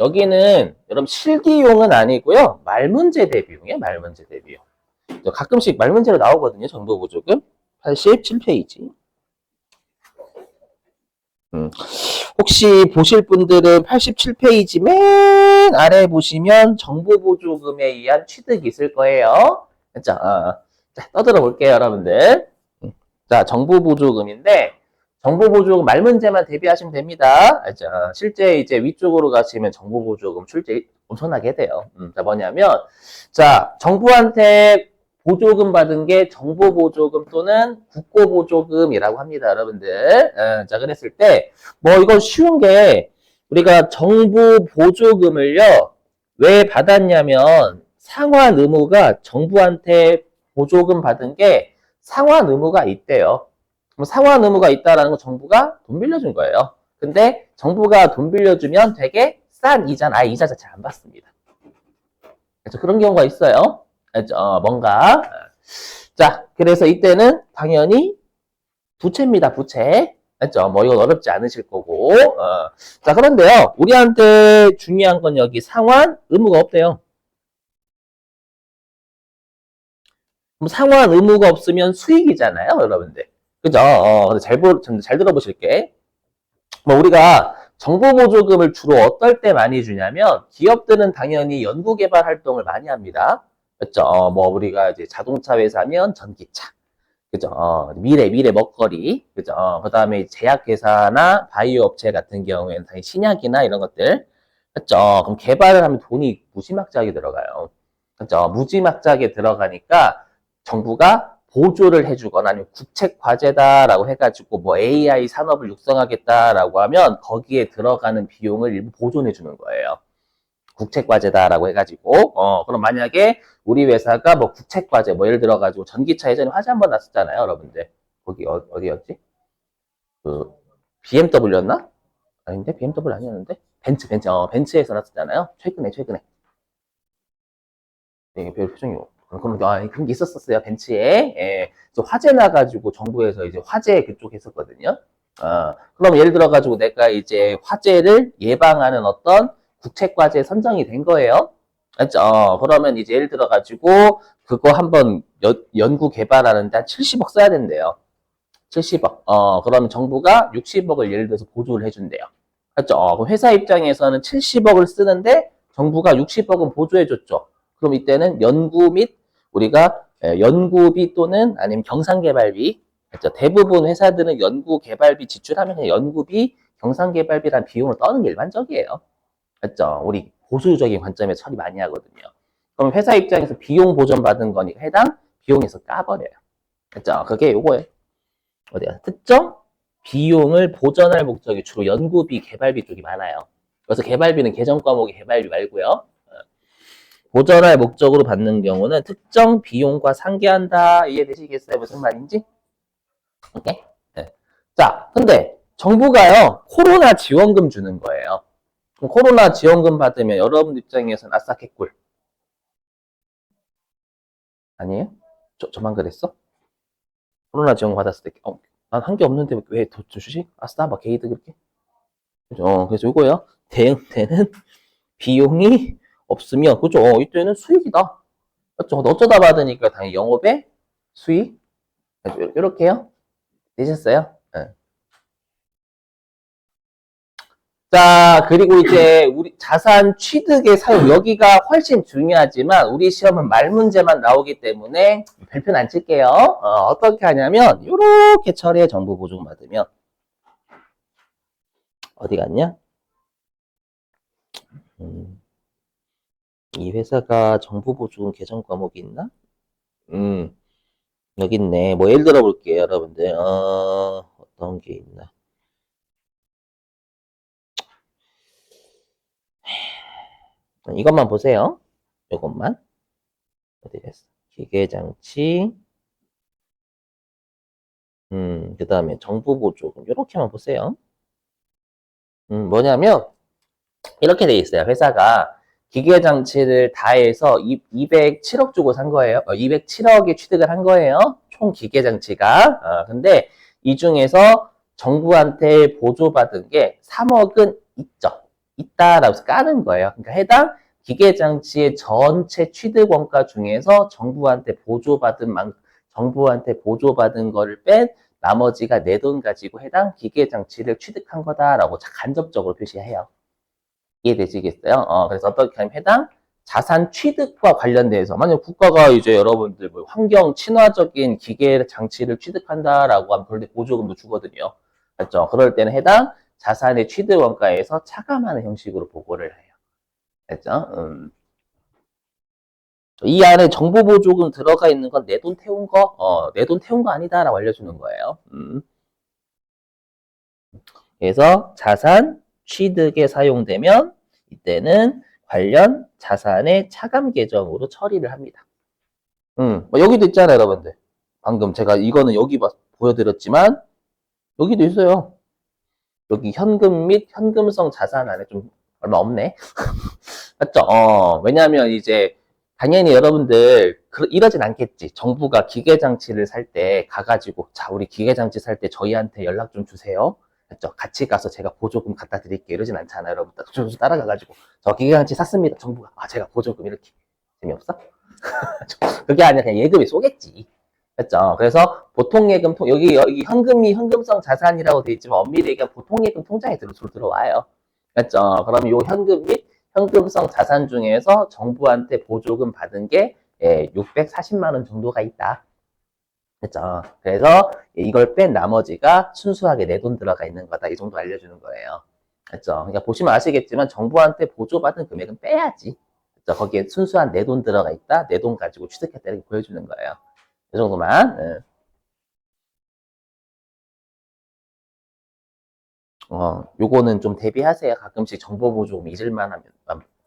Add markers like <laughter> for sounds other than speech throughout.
여기는 여러분 실기용은 아니고요. 말문제 대비용이에요. 말문제 대비용. 저 가끔씩 말문제로 나오거든요. 정보 보조금 87페이지. 음, 혹시 보실 분들은 87페이지 맨 아래 보시면 정보 보조금에 의한 취득이 있을 거예요. 자, 아, 자 떠들어 볼게요, 여러분들. 음, 자, 정보 보조금인데 정보보조금 말 문제만 대비하시면 됩니다. 아, 자, 실제 이제 위쪽으로 가시면 정보보조금 출제 엄청나게 돼요. 음, 자, 뭐냐면, 자, 정부한테 보조금 받은 게 정보보조금 또는 국고보조금이라고 합니다, 여러분들. 어, 자, 그랬을 때, 뭐, 이건 쉬운 게, 우리가 정부 보조금을요, 왜 받았냐면, 상환 의무가 정부한테 보조금 받은 게 상환 의무가 있대요. 상환 의무가 있다라는 건 정부가 돈 빌려준 거예요. 근데 정부가 돈 빌려주면 되게 싼 아예 이자 자체를 안 받습니다. 그래서 그런 경우가 있어요. 어, 뭔가. 자, 그래서 이때는 당연히 부채입니다, 부채. 알죠? 뭐 이건 어렵지 않으실 거고. 어. 자, 그런데요. 우리한테 중요한 건 여기 상환 의무가 없대요. 그럼 상환 의무가 없으면 수익이잖아요, 여러분들. 그죠? 어, 근데 잘, 보, 잘, 잘 들어보실게. 뭐, 우리가 정보 보조금을 주로 어떨 때 많이 주냐면, 기업들은 당연히 연구 개발 활동을 많이 합니다. 그죠? 어, 뭐, 우리가 이제 자동차 회사면 전기차. 그죠? 어, 미래, 미래 먹거리. 그죠? 어, 그 다음에 제약회사나 바이오 업체 같은 경우에는 당연히 신약이나 이런 것들. 그죠? 어, 그럼 개발을 하면 돈이 무지막지하게 들어가요. 그죠? 무지막지하게 들어가니까 정부가 보조를 해주거나 아니면 국책 과제다라고 해가지고 뭐 AI 산업을 육성하겠다라고 하면 거기에 들어가는 비용을 일부 보존해 주는 거예요. 국책 과제다라고 해가지고 어 그럼 만약에 우리 회사가 뭐 국책 과제 뭐 예를 들어가지고 전기차 예전에 화재 한번 났었잖아요, 여러분들 거기 어, 어디였지? 그 BMW였나? 아닌데 BMW 아니었는데 벤츠 벤츠 어 벤츠에서 났었잖아요. 최근에 최근에 네, 별 표정이 그럼 아, 그런 게 있었었어요 벤츠에 예, 화재 나가지고 정부에서 이제 화재 그쪽 했었거든요. 어, 그럼 예를 들어 가지고 내가 이제 화재를 예방하는 어떤 국책 과제 선정이 된 거예요. 맞죠? 어, 그러면 이제 예를 들어 가지고 그거 한번 연- 연구 개발하는데 한 70억 써야 된대요. 70억. 어, 그러면 정부가 60억을 예를 들어서 보조를 해준대요. 맞죠? 어, 그럼 회사 입장에서는 70억을 쓰는데 정부가 60억은 보조해줬죠. 그럼 이때는 연구 및 우리가 에, 연구비 또는 아니면 경상개발비 그렇죠? 대부분 회사들은 연구개발비 지출하면 연구비, 경상개발비란 비용을 떠는 게 일반적이에요. 그렇죠? 우리 보수적인 관점에서 처리 많이 하거든요. 그럼 회사 입장에서 비용 보전 받은 거니까 해당 비용에서 까버려요. 그렇죠? 그게 요거예요. 어디야? 특정 비용을 보전할 목적이 주로 연구비, 개발비 쪽이 많아요. 그래서 개발비는 계정 과목의 개발비 말고요. 보전할 목적으로 받는 경우는 특정 비용과 상계한다. 이해되시겠어요? 무슨 말인지? 오케이? 네. 자, 근데 정부가요, 코로나 지원금 주는 거예요. 코로나 지원금 받으면 여러분 입장에서는 아싸 개꿀. 아니에요? 저, 저만 그랬어? 코로나 지원금 받았을 때, 어, 난 한 게 없는데 왜 더 주시? 아싸, 막 게이드 그렇게? 그죠? 어, 그래서 이거요. 대응되는 <laughs> 비용이 없으면, 그죠? 어, 이때는 수익이다. 그렇죠? 어쩌다 받으니까 당연히 영업의 수익. 이렇게요. 되셨어요? 네. 자, 그리고 이제 우리 자산 취득의 사용, 여기가 훨씬 중요하지만 우리 시험은 말 문제만 나오기 때문에 별표는 안 칠게요. 어, 떻게 하냐면 이렇게 처리해 정보 보조금 받으면 어디 갔냐? 음, 이 회사가 정보 보조금 계정 과목이 있나? 음, 여기 있네. 뭐 예를 들어 볼게요, 여러분들. 어, 어떤 게 있나? <sighs> 이것만 보세요. 이것만. 어디 갔어? 기계장치. 음, 그 다음에 정부 보조금. 이렇게만 보세요. 음, 뭐냐면, 이렇게 돼 있어요. 회사가 기계 장치를 다 해서 207억 주고 산 거예요. 207억에 취득을 한 거예요. 총 기계 장치가. 어, 근데 이 중에서 정부한테 보조받은 게 3억은 있죠. 있다라고 해서 까는 거예요. 그러니까 해당 기계 장치의 전체 취득 원가 중에서 정부한테 보조받은 만 정부한테 보조받은 거를 뺀 나머지가 내 돈 가지고 해당 기계 장치를 취득한 거다라고 간접적으로 표시해요. 이해되시겠어요? 어, 그래서 어떻게 하면 해당 자산 취득과 관련돼서 만약 국가가 이제 여러분들 뭐 환경 친화적인 기계 장치를 취득한다라고 하면 그럴 때 보조금도 주거든요. 맞죠? 그럴 때는 해당 자산의 취득 원가에서 차감하는 형식으로 보고를 해요. 됐죠? 음. 이 안에 정보 보조금 들어가 있는 건 내 돈 태운 거, 어, 내 돈 태운 거 아니다라고 알려주는 거예요. 음. 그래서 자산 취득에 사용되면 이때는 관련 자산의 차감 계정으로 처리를 합니다. 음, 뭐 여기도 있잖아요, 여러분들. 방금 제가 이거는 여기 봐- 보여드렸지만 여기도 있어요. 여기 현금 및 현금성 자산 안에 좀 얼마 없네. <laughs> 맞죠? 어, 왜냐하면 이제 당연히 여러분들 그, 이러진 않겠지. 정부가 기계 장치를 살 때 가가지고 자 우리 기계 장치 살 때 저희한테 연락 좀 주세요. 맞죠? 같이 가서 제가 보조금 갖다 드릴게요. 이러진 않잖아요, 여러분들. 저 따라가가지고 저 기계장치 샀습니다. 정부가 아 제가 보조금 이렇게 재미없어? <laughs> 그게 아니라 그냥 예금에 쏘겠지. 맞죠? 그래서 보통 예금 통 여기 여기 현금이 현금성 자산이라고 돼 있지만 엄밀히 얘기하면 보통 예금 통장에 들어 들어와요. 맞죠? 그럼 요 현금 및 현금성 자산 중에서 정부한테 보조금 받은 게 예, 640만 원 정도가 있다. 그렇죠. 그래서 이걸 뺀 나머지가 순수하게 내 돈 들어가 있는 거다. 이 정도 알려주는 거예요. 그렇죠. 그러니까 보시면 아시겠지만 정부한테 보조받은 금액은 빼야지. 그렇죠. 거기에 순수한 내 돈 들어가 있다. 내 돈 가지고 취득했다. 이렇게 보여주는 거예요. 이 정도만. 예. 어, 요거는 좀 대비하세요. 가끔씩 정보 보조금 잊을만 하면.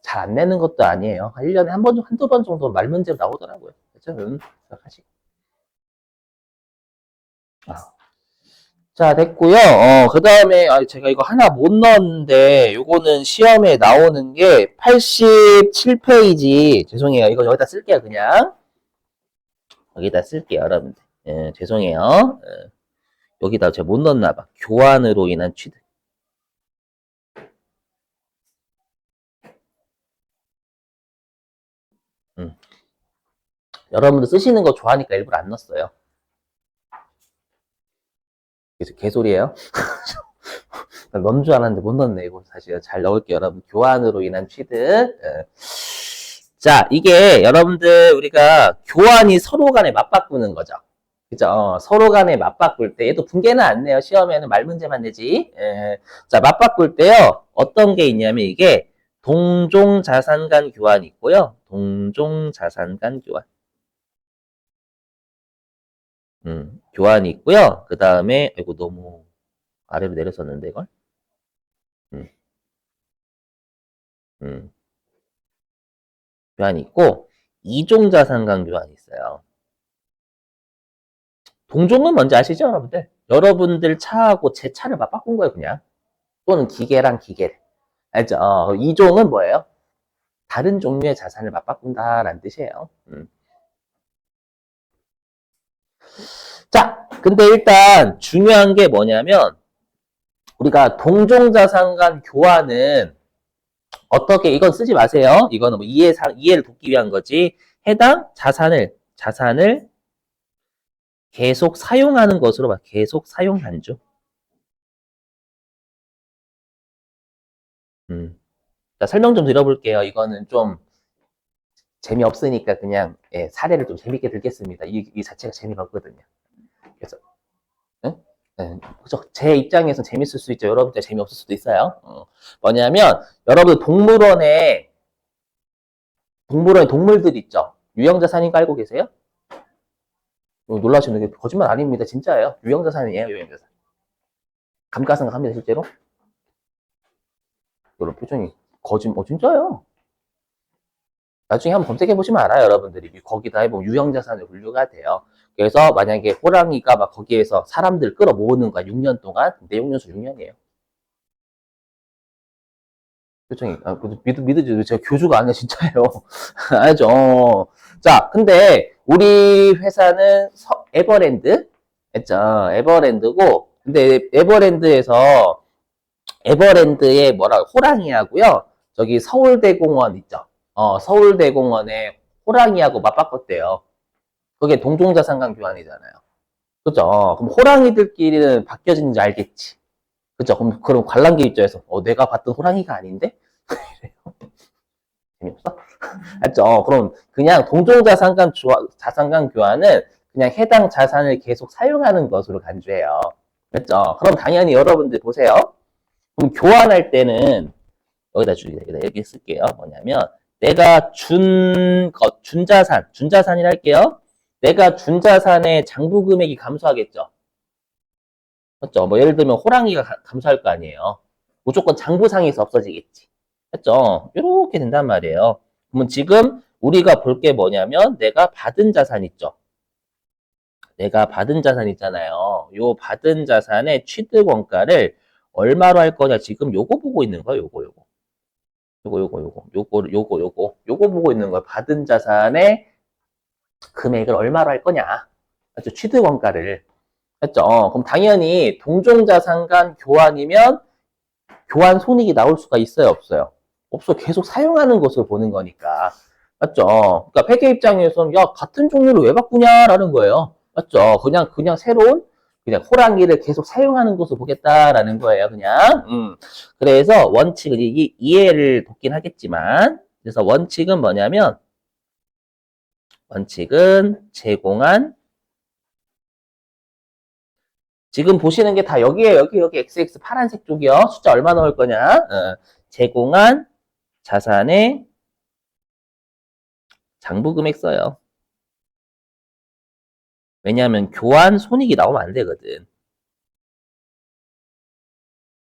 잘 안 내는 것도 아니에요. 1년에 한 번, 한두 번 정도 말 문제로 나오더라고요. 그죠? 음, 생각하시고. 아. 자, 됐고요. 어, 그 다음에, 아, 제가 이거 하나 못 넣었는데, 요거는 시험에 나오는 게 87페이지. 죄송해요. 이거 여기다 쓸게요, 그냥. 여기다 쓸게요, 여러분들. 예, 죄송해요. 예. 여기다 제가 못 넣었나 봐. 교환으로 인한 취득. 음. 여러분들 쓰시는 거 좋아하니까 일부러 안 넣었어요. 개소리예요? <laughs> 넣은 줄 알았는데 못 넣었네, 이거 사실. 잘 넣을게요, 여러분. 교환으로 인한 취득. 예. 자, 이게 여러분들 우리가 교환이 서로 간에 맞바꾸는 거죠. 그죠? 어, 서로 간에 맞바꿀 때, 얘도 분개는 안 내요. 시험에는 말 문제만 내지. 예. 자, 맞바꿀 때요. 어떤 게 있냐면 이게 동종 자산 간 교환이 있고요. 동종 자산 간 교환. 음, 교환이 있고요. 그 다음에, 아이고, 너무 아래로 내렸었는데, 이걸? 음. 음. 교환이 있고, 이종 자산 간 교환이 있어요. 동종은 뭔지 아시죠, 여러분들? 여러분들 차하고 제 차를 막 바꾼 거예요, 그냥. 또는 기계랑 기계를. 알죠? 어, 이종은 뭐예요? 다른 종류의 자산을 맞바꾼다라는 뜻이에요. 음. 자, 근데 일단 중요한 게 뭐냐면 우리가 동종자산 간 교환은 어떻게 이건 쓰지 마세요. 이거는 뭐 이해 이해를 돕기 위한 거지. 해당 자산을 자산을 계속 사용하는 것으로 봐. 계속 사용 단주. 음. 자, 설명 좀 드려볼게요. 이거는 좀 재미없으니까 그냥 예, 사례를 좀 재밌게 들겠습니다. 이, 이 자체가 재미가 없거든요. 그래서 응? 네, 그죠. 제 입장에서 재밌을 수 있죠. 여러분들 재미없을 수도 있어요. 어, 뭐냐면 여러분 동물원에 동물원에 동물들 있죠. 유형자산인 거 알고 계세요? 어, 놀라시는 게 거짓말 아닙니다. 진짜예요. 유형자산이에요. 유형자산. 감가상각합니다. 실제로. 여러분 표정이 거짓, 어, 진짜요. 나중에 한번 검색해 보시면 알아요, 여러분들이. 거기다 해보면 유형자산에 분류가 돼요. 그래서 만약에 호랑이가 막 거기에서 사람들 끌어 모으는 거야, 6년 동안. 내용연수 6년이에요. 표정이, 아, 믿, 믿으죠. 제가 교주가 아니라 진짜예요. <laughs> 알죠. 자, 근데 우리 회사는 서, 에버랜드? 했죠. 에버랜드고, 근데 에버랜드에서 에버랜드의 뭐라 호랑이하고요. 저기 서울대공원 있죠. 어, 서울대공원에 호랑이하고 맞바꿨대요. 그게 동종자산관 교환이잖아요. 그죠? 그럼 호랑이들끼리는 바뀌어지는지 알겠지. 그죠? 그럼, 그럼 관람객 입장에서, 어, 내가 봤던 호랑이가 아닌데? <laughs> 이래요. 재미없어? 알죠? 그럼 그냥 동종자산관 주화- 자산관 교환은 그냥 해당 자산을 계속 사용하는 것으로 간주해요. 그렇죠? 그럼 당연히 여러분들 보세요. 그럼 교환할 때는 여기다 주 여기다 여기 쓸게요. 뭐냐면 내가 준 것, 준자산, 준자산이라 할게요. 내가 준자산의 장부 금액이 감소하겠죠. 맞죠? 뭐 예를 들면 호랑이가 가- 감소할 거 아니에요. 무조건 장부상에서 없어지겠지. 맞죠? 이렇게 된단 말이에요. 그러면 지금 우리가 볼 게 뭐냐면 내가 받은 자산 있죠. 내가 받은 자산 있잖아요. 요 받은 자산의 취득 원가를 얼마로 할 거냐 지금 요거 보고 있는 거야. 요거 요거. 요거 요거 요거 요거 요거 요거 요거 보고 있는 거야. 받은 자산의 금액을 얼마로 할 거냐. 맞죠? 취득 원가를. 맞죠? 어, 그럼 당연히 동종 자산 간 교환이면 교환 손익이 나올 수가 있어요, 없어요? 없어. 계속 사용하는 것을 보는 거니까. 맞죠? 그러니까 회계 입장에서는 야, 같은 종류를 왜 바꾸냐라는 거예요. 맞죠? 그냥 그냥 새로운 그냥 호랑이를 계속 사용하는 것을 보겠다라는 거예요, 그냥. 음. 그래서 원칙은 이 이해를 돕긴 하겠지만 그래서 원칙은 뭐냐면 원칙은 제공한 지금 보시는 게 다 여기에 여기 여기 XX 파란색 쪽이요. 숫자 얼마 넣을 거냐? 어, 제공한 자산의 장부 금액 써요. 왜냐하면 교환 손익이 나오면 안 되거든.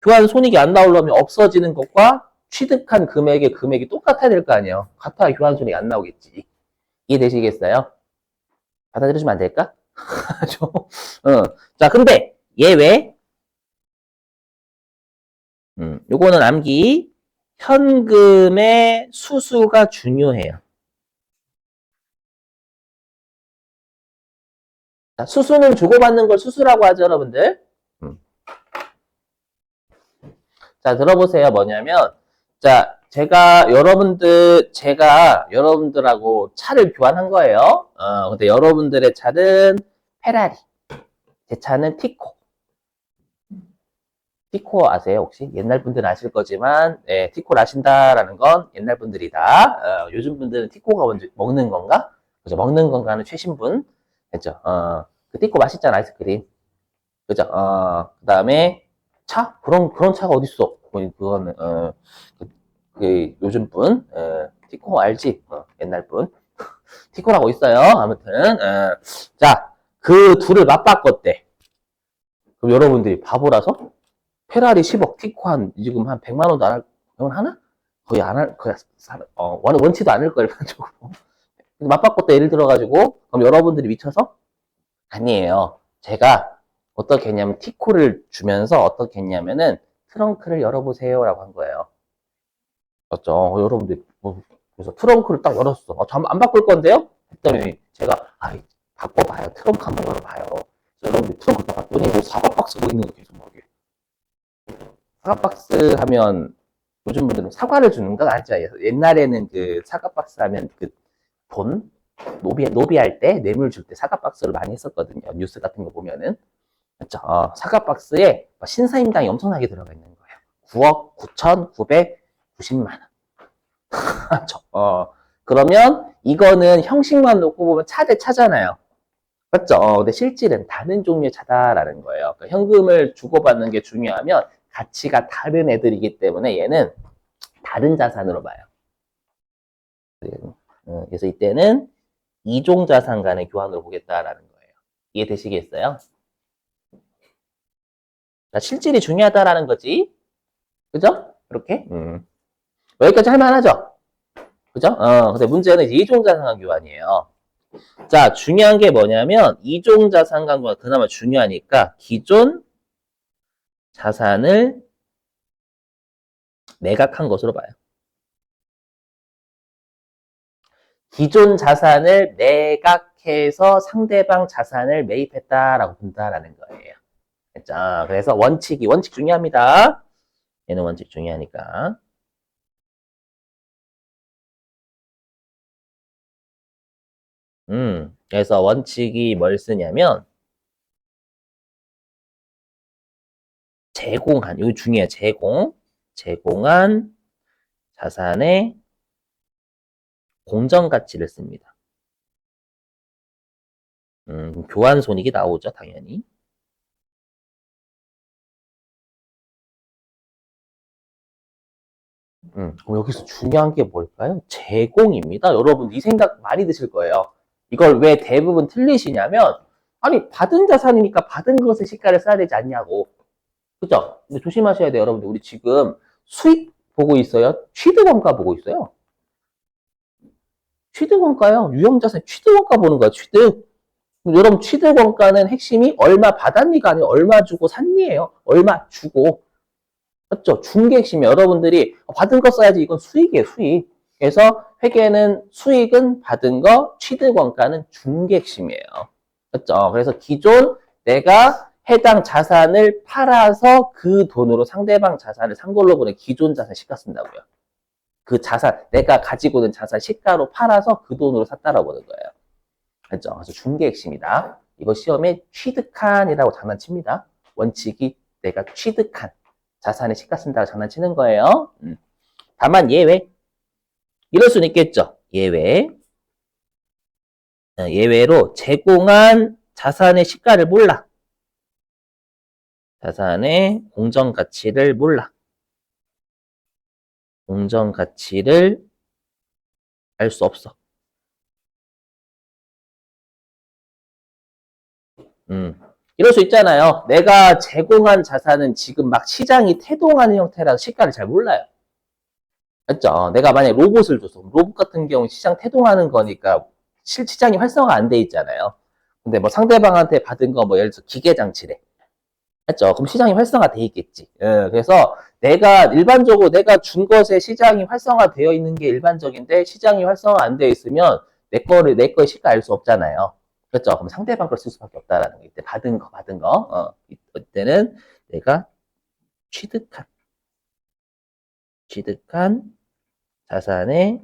교환 손익이 안 나오려면 없어지는 것과 취득한 금액의 금액이 똑같아야 될 거 아니에요. 같아야 교환 손익이 안 나오겠지. 이해되시겠어요? 받아들여주면 안 될까? <laughs> 좀, 어. 자, 근데 얘 왜? 음, 요거는 암기. 현금의 수수가 중요해요. 수수는 주고받는 걸 수수라고 하죠, 여러분들. 음. 자, 들어보세요. 뭐냐면, 자, 제가 여러분들, 제가 여러분들하고 차를 교환한 거예요. 어, 근데 여러분들의 차는 페라리. 제 차는 티코. 티코 아세요, 혹시? 옛날 분들은 아실 거지만, 예, 티코를 아신다라는 건 옛날 분들이다. 어, 요즘 분들은 티코가 먼저 먹는 건가? 그죠? 먹는 건가는 최신 분. 했죠. 어, 그 티코 맛있잖아, 아이스크림. 그죠? 어, 그 다음에 차? 그런, 그런 차가 어딨어? 뭐, 그거는, 어, 그, 그 요즘 분, 어, 티코 알지? 어, 옛날 분. <laughs> 티코라고 있어요. 아무튼, 어, 자, 그 둘을 맞바꿨대. 그럼 여러분들이 바보라서? 페라리 10억, 티코 한, 지금 한 100만 원도 안 할, 이건 하나? 거의 안 할, 거의, 사- 어, 원, 원치도 않을 걸, <laughs> 가지고. 맞바꿨다 예를 들어가지고, 그럼 여러분들이 미쳐서? 아니에요. 제가 어떻게 했냐면, 티코를 주면서 어떻게 했냐면은, 트렁크를 열어보세요라고 한 거예요. 맞죠? 어, 여러분들, 뭐, 그래서 트렁크를 딱 열었어. 어, 저안 바꿀 건데요? 했더니, 제가, 아이, 바꿔봐요. 트렁크 한번 열어봐요. 여러분들 트렁크 딱 봤더니, 뭐 사과 박스가 있는 거 계속 막, 이렇게. 사과 박스 하면, 요즘 분들은 사과를 주는 건 아니죠. 옛날에는 그 사과 박스 하면 그 돈? 노비, 노비할 때, 뇌물 줄 때 사과 박스를 많이 했었거든요. 뉴스 같은 거 보면은. 그렇죠. 어, 사과 박스에 신사임당이 엄청나게 들어가 있는 거예요. 9억 9,990만 원. <laughs> 저, 어, 그러면 이거는 형식만 놓고 보면 차대 차잖아요. 맞죠? 어, 근데 실질은 다른 종류의 차다라는 거예요. 그러니까 현금을 주고받는 게 중요하면 가치가 다른 애들이기 때문에 얘는 다른 자산으로 봐요. 어, 그래서 이때는 이종 자산 간의 교환으로 보겠다라는 거예요. 이해되시겠어요? 자, 실질이 중요하다라는 거지. 그죠? 이렇게. 음. 여기까지 할만하죠? 그죠? 어, 근데 문제는 이제 이종 자산관 교환이에요. 자, 중요한 게 뭐냐면, 이종 자산관 교환 그나마 중요하니까, 기존 자산을 매각한 것으로 봐요. 기존 자산을 매각해서 상대방 자산을 매입했다라고 본다라는 거예요. 됐죠? 그래서 원칙이, 원칙 중요합니다. 얘는 원칙 중요하니까. 음, 그래서 원칙이 뭘 쓰냐면, 제공한, 이거 중요해, 제공. 제공한 자산의 공정 가치를 씁니다. 음, 교환 손익이 나오죠, 당연히. 음, 여기서 중요한 게 뭘까요? 제공입니다. 여러분, 이 생각 많이 드실 거예요. 이걸 왜 대부분 틀리시냐면, 아니, 받은 자산이니까 받은 것의 시가를 써야 되지 않냐고. 그죠? 근데 조심하셔야 돼요, 여러분들. 우리 지금 수익 보고 있어요? 취득원가 보고 있어요? 취득원가요. 유형자산 취득원가 보는 거야, 취득. 여러분, 취득원가는 핵심이 얼마 받았니가 아니라 얼마 주고 샀니예요. 얼마 주고. 맞죠? 중개 핵심이 여러분들이 받은 거 써야지 이건 수익이에요, 수익. 그래서 회계는 수익은 받은 거, 취득원가는 중개 핵심이에요. 맞죠? 그래서 기존 내가 해당 자산을 팔아서 그 돈으로 상대방 자산을 산 걸로 보내 기존 자산 시가 쓴다고요. 그 자산, 내가 가지고 있는 자산 시가로 팔아서 그 돈으로 샀다라고 보는 거예요. 알죠? 그래서 중개 핵심이다. 이거 시험에 취득한이라고 장난칩니다. 원칙이 내가 취득한 자산의 시가 쓴다고 장난치는 거예요. 음. 다만 예외. 이럴 수는 있겠죠. 예외. 어, 예외로 제공한 자산의 시가를 몰라. 자산의 공정 가치를 몰라. 공정 가치를 알 수 없어. 음. 이럴 수 있잖아요. 내가 제공한 자산은 지금 막 시장이 태동하는 형태라서 시가를 잘 몰라요. 맞죠? 내가 만약에 로봇을 줬어. 로봇 같은 경우 시장 태동하는 거니까 실 시장이 활성화 안 돼 있잖아요. 근데 뭐 상대방한테 받은 거 뭐 예를 들어서 기계 장치래. 맞죠? 그럼 시장이 활성화 돼 있겠지. 예, 그래서 내가 일반적으로 내가 준 것에 시장이 활성화되어 있는 게 일반적인데 시장이 활성화 안 되어 있으면 내 거를 내 거의 시가 알 수 없잖아요. 그렇죠? 그럼 상대방 걸 쓸 수밖에 없다라는 거. 이때 받은 거, 받은 거. 어, 이때는 내가 취득한, 취득한 자산의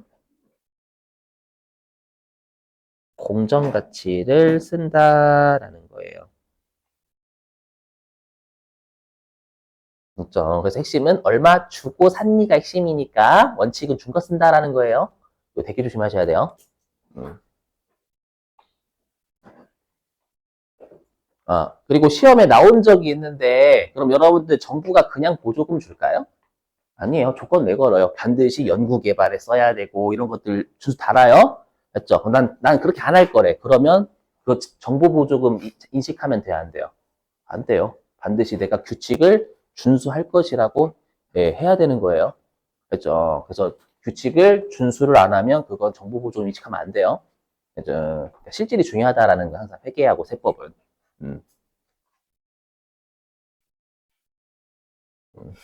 공정 가치를 쓴다라는 거예요. 그렇죠? 그래서 핵심은 얼마 주고 샀니가 핵심이니까 원칙은 준 거 쓴다라는 거예요. 이거 되게 조심하셔야 돼요. 음. 어, 그리고 시험에 나온 적이 있는데, 그럼 여러분들 정부가 그냥 보조금 줄까요? 아니에요. 조건 내걸어요. 반드시 연구개발에 써야 되고, 이런 것들 주 달아요. 맞죠? 난, 난 그렇게 안 할 거래. 그러면 그 정보 보조금 이- 인식하면 돼요? 안 돼요? 안 돼요. 반드시 내가 규칙을 준수할 것이라고 예, 해야 되는 거예요. 그죠? 그래서 규칙을 준수를 안 하면 그건 정보 보조금 인식하면 안 돼요. 그죠? 그러니까 실질이 중요하다라는 거 항상 회계하고 세법은. 음. 음.